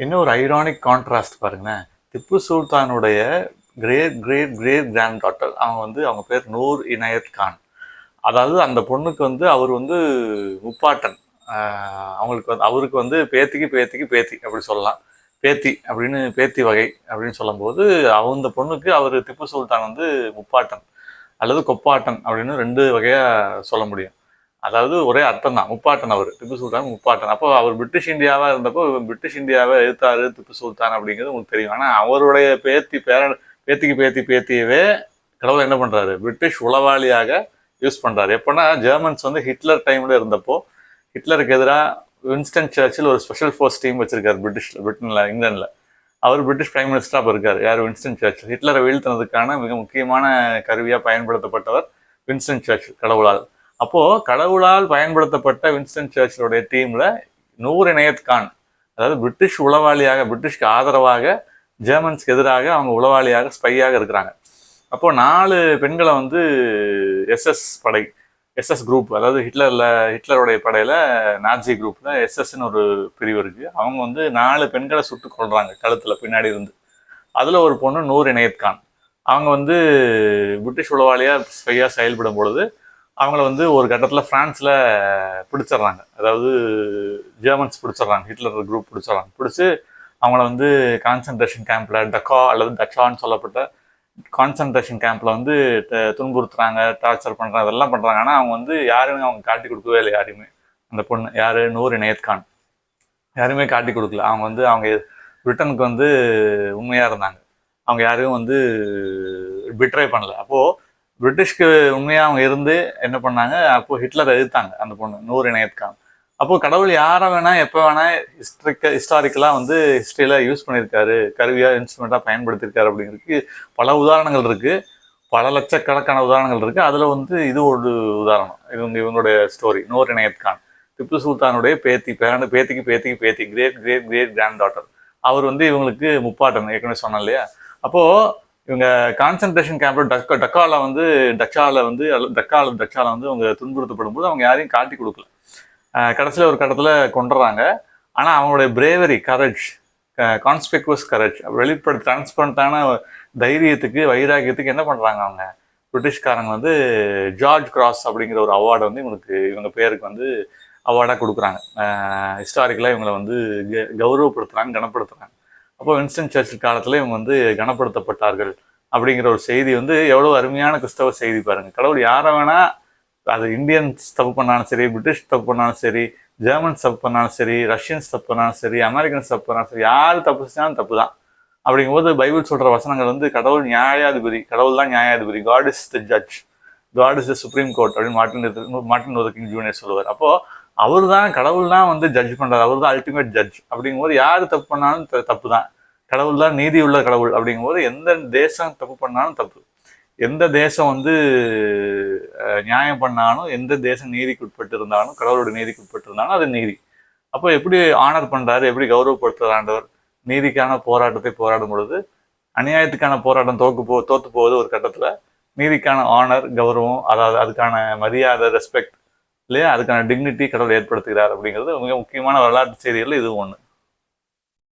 இன்னும் ஒரு ironic contrast பாருங்களேன். திப்பு சுல்தானுடைய great great great grand daughter அவங்க வந்து அவங்க பேர் நூர் இனாயத் கான். அதாவது அந்த பொண்ணுக்கு வந்து அவர் வந்து முப்பாட்டன். அவங்களுக்கு வந்து அவருக்கு வந்து பேத்திக்கு பேத்திக்கு பேத்தி அப்படி சொல்லலாம். பேத்தி அப்படின்னு பேத்தி வகை அப்படின்னு சொல்லும்போது அந்த பொண்ணுக்கு அவர் திப்பு சுல்தான் வந்து முப்பாட்டன். அல்லது கொப்பாட்டன் அப்படின்னு ரெண்டு வகையாக சொல்ல முடியும். அதாவது ஒரே அர்த்தம் தான். முப்பாட்டன் அவர் திப்பு சுல்தான் முப்பாட்டன். அப்போ அவர் பிரிட்டிஷ் இந்தியாவாக இருந்தப்போ பிரிட்டிஷ் இந்தியாவை எழுத்தாரு திப்பு சுல்தான் அப்படிங்கிறது உங்களுக்கு தெரியும். ஆனால் அவருடைய பேத்தி பேரன் பேத்திக்கு பேத்தி பேத்தியவே கடவுள் என்ன பண்ணுறாரு பிரிட்டிஷ் உளவாளியாக யூஸ் பண்ணுறாரு எப்போனா ஜெர்மன்ஸ் வந்து ஹிட்லர் டைமில் இருந்தப்போ ஹிட்லருக்கு எதிராக வின்ஸ்டன் சர்ச்சில் ஒரு ஸ்பெஷல் ஃபோர்ஸ் டீம் வச்சிருக்காரு பிரிட்டிஷ்ல பிரிட்டனில் இங்கிலாண்டில் அவர் பிரிட்டிஷ் பிரைம் மினிஸ்டராக இப்போ இருக்கார். யார்? Winston Churchill. ஹிட்லரை வீழ்த்தினதுக்கான மிக முக்கியமான கருவியாக பயன்படுத்தப்பட்டவர் வின்ஸ்டன் சர்ச்சில் கடவுளால். அப்போ கடவுளால் பயன்படுத்தப்பட்ட வின்ஸ்டன் சர்ச்சிலுடைய டீம்ல நூர் இணையத் கான் அதாவது பிரிட்டிஷ் உளவாளியாக பிரிட்டிஷ்க்கு ஆதரவாக ஜெர்மன்ஸ்க்கு எதிராக அவங்க உளவாளியாக ஸ்பையாக இருக்கிறாங்க. அப்போ நாலு பெண்களை வந்து எஸ்எஸ் படை எஸ்எஸ் குரூப் அதாவது ஹிட்லரில் ஹிட்லருடைய படையில் நாஜி குரூப்பில் எஸ்எஸ்ன்னு ஒரு பிரிவு இருக்குது அவங்க வந்து நாலு பெண்களை சுட்டு கொள்கிறாங்க கழுத்தில் பின்னாடி இருந்து. அதில் ஒரு பொண்ணு நூர் இணையத் கான் அவங்க வந்து பிரிட்டிஷ் உளவாளியாக ஸ்பையாக செயல்படும் பொழுது அவங்கள வந்து ஒரு கட்டத்தில் ஃப்ரான்ஸில் பிடிச்சிடுறாங்க அதாவது ஜெர்மன்ஸ் பிடிச்சிடுறாங்க ஹிட்லர் குரூப் பிடிச்சிடுறாங்க பிடிச்சி அவங்கள வந்து கான்சன்ட்ரேஷன் கேம்பில் டக்கா அல்லது டச்சான்னு சொல்லப்பட்ட கான்சன்ட்ரேஷன் கேம்பில் வந்து துன்புறுத்துறாங்க டார்ச்சர் பண்ணுறாங்க அதெல்லாம் பண்ணுறாங்க ஆனால் அவங்க வந்து யாருமே அவங்க காட்டி கொடுக்கவே இல்லை யாரையுமே. அந்த பொண்ணு யார்? நூறு நேத்கான் யாருமே காட்டி கொடுக்கல. அவங்க வந்து அவங்க பிரிட்டனுக்கு வந்து உண்மையாக இருந்தாங்க. அவங்க யாரையும் வந்து பிட்ரை பண்ணல. அப்போது பிரிட்டிஷ்க்கு உண்மையாக அவங்க இருந்து என்ன பண்ணாங்க? அப்போ ஹிட்லர் எதிர்த்தாங்க அந்த பொண்ணு நூர் இணையத்துக்காக அப்போ கடவுள் யாரை வேணா எப்போ வேணா ஹிஸ்ட்ரிக்க ஹிஸ்டாரிக்கலாக வந்து ஹிஸ்ட்ரியில் யூஸ் பண்ணியிருக்காரு கருவியாக இன்ஸ்ட்ருமெண்ட்டாக பயன்படுத்தியிருக்காரு அப்படிங்கிறதுக்கு பல உதாரணங்கள் இருக்குது பல லட்சக்கணக்கான உதாரணங்கள் இருக்குது அதில் வந்து இது ஒரு உதாரணம். இவங்க இவங்களுடைய ஸ்டோரி நூர் இணையத் கான் திப்பு சுல்தானுடைய பேத்தி பேரண்டு பேத்திக்கு பேத்திக்கு பேத்தி great great great grand daughter அவர் வந்து இவங்களுக்கு முப்பாட்டன் ஏற்கனவே சொன்னேன் இல்லையா? அப்போது இவங்க கான்சன்ட்ரேஷன் கேம்ப்ல டக்கா டக்கால வந்து டச்சால வந்து டக்கால டச்சால வந்து அவங்க துன்புறுத்தப்படும் போது அவங்க யாரையும் காட்டி கொடுக்கல. கடைசியில் ஒரு கட்டத்தில் கொண்டுறாங்க ஆனால் அவங்களுடைய பிரேவரி கரேஜ் கான்ஸ்பெக்வஸ் கரேஜ் வெளிப்பட டிரான்ஸ்பரண்டான தைரியத்துக்கு வைராகியத்துக்கு என்ன பண்ணுறாங்க அவங்க? பிரிட்டிஷ்காரங்க வந்து ஜார்ஜ் கிராஸ் அப்படிங்கிற ஒரு அவார்டை வந்து இவங்களுக்கு இவங்க பேருக்கு வந்து அவார்டாக கொடுக்குறாங்க. ஹிஸ்டாரிக்கலாக இவங்களை வந்து க- கனப்படுத்துகிறாங்க அப்போ வின்ஸ்டன் சர்ச்சில் காலத்தில் இவங்க வந்து கனப்படுத்தப்பட்டார்கள் அப்படிங்கிற ஒரு செய்தி வந்து எவ்வளோ அருமையான கிறிஸ்தவ செய்தி பாருங்கள் கடவுள் யாரை வேணால் அது இந்தியன்ஸ் தப்பு பண்ணாலும் சரி பிரிட்டிஷ் தப்பு பண்ணாலும் சரி ஜெர்மன்ஸ் தப்பு பண்ணாலும் சரி ரஷ்யன்ஸ் தப்பு பண்ணாலும் சரி அமெரிக்கன்ஸ் தப்பு பண்ணாலும் சரி யார் தப்பு செஞ்சாலும் தப்பு தான் அப்படிங்கும்போது பைபிள் சொல்கிற வசனங்கள் வந்து கடவுள் நியாயாதிபதி கடவுள் தான் நியாயாதிபதி. God is the judge God is the supreme court அப்படின்னு Martin Martin Luther King Junior சொல்லுவார். அப்போது அவர் தான் கடவுள் தான் வந்து ஜட்ஜ் பண்ணுறாரு அவர் தான் அல்டிமேட் ஜட்ஜ் அப்படிங்கும்போது யார் தப்பு பண்ணாலும் தப்பு தான் கடவுள் தான் நீதி உள்ள கடவுள் அப்படிங்கும்போது எந்த தேசம் தப்பு பண்ணாலும் தப்பு. எந்த தேசம் வந்து நியாயம் பண்ணாலும் எந்த தேசம் நீதிக்கு உட்பட்டு இருந்தாலும் கடவுளோட நீதிக்கு உட்பட்டு இருந்தாலும் அது நீதி. அப்போ எப்படி ஆனர் பண்ணுறாரு எப்படி கௌரவப்படுத்துறார் ஆண்டவர்? நீதிக்கான போராட்டத்தை போராடும் பொழுது அநியாயத்துக்கான போராட்டம் தோக்கு போ தோத்து போகுது ஒரு கட்டத்தில் நீதிக்கான ஆனர் கௌரவம் அதாவது அதுக்கான மரியாதை ரெஸ்பெக்ட் இல்லையா? அதுக்கான டிக்னிட்டி கடவுள் ஏற்படுத்துகிறார் அப்படிங்கிறது மிக முக்கியமான வரலாற்று செய்திகள் இது ஒன்று